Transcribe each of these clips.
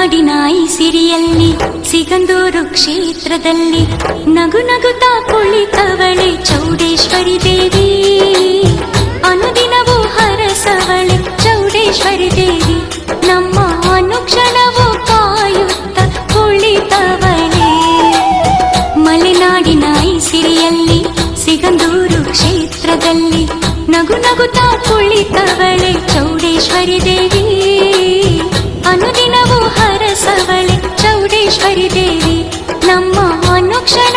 ನಾಡಿನ ಈ ಸಿರಿಯಲ್ಲಿ, ಸಿಗಂದೂರು ಕ್ಷೇತ್ರದಲ್ಲಿ ನಗು ನಗುತ್ತಾ ಕುಳಿತವಳೆ ಚೌಡೇಶ್ವರಿ ದೇವಿ. ಅನುದಿನವೂ ಹರಸವಳೆ ಚೌಡೇಶ್ವರಿ ದೇವಿ. ನಮ್ಮ ಅನುಕ್ಷಣವೂ ಕಾಯುತ್ತ ಕುಳಿತವಳೆ. ಮಲೆನಾಡಿನ ಈ ಸಿರಿಯಲ್ಲಿ, ಸಿಗಂದೂರು ಕ್ಷೇತ್ರದಲ್ಲಿ ನಗು ನಗುತ್ತಾ ಕುಳಿತವಳೆ ಚೌಡೇಶ್ವರಿ ದೇವಿ. ಅನುದಿನವೂ ಬಸವಳೆ ಚೌಡೇಶ್ವರಿ ದೇವಿ ನಮ್ಮ ಅನುಕ್ಷಣ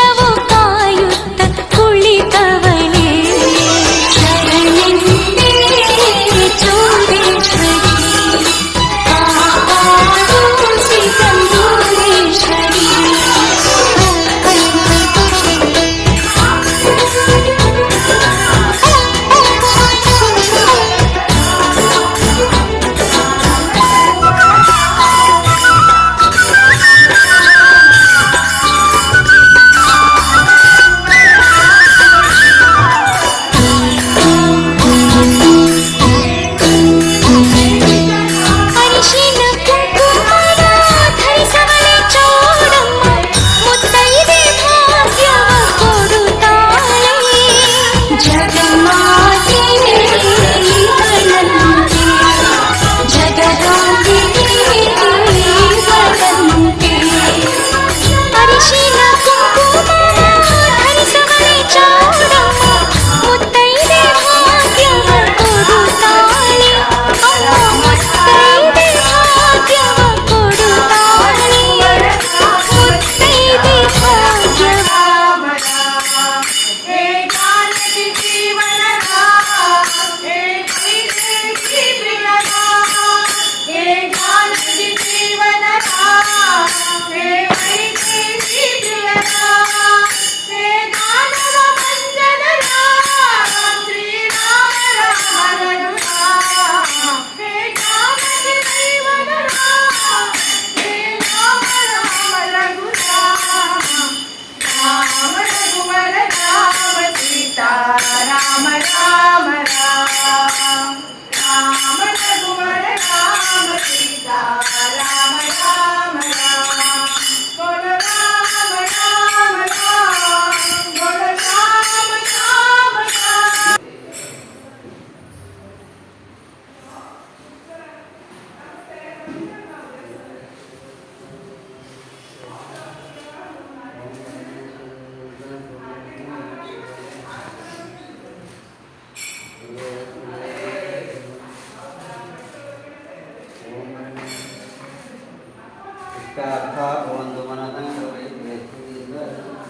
का का ಒಂದು ಮನದ ಕರೆ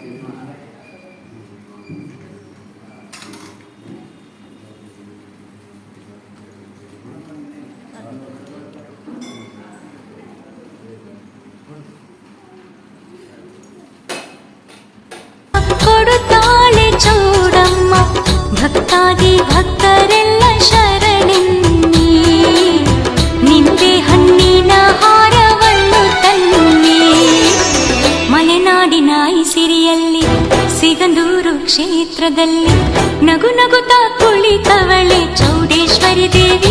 Amém. ಚಿತ್ರದಲ್ಲಿ ನಗು ನಗುತ್ತಾ ಕುಳಿತವಳೆ ಚೌಡೇಶ್ವರಿ ದೇವಿ.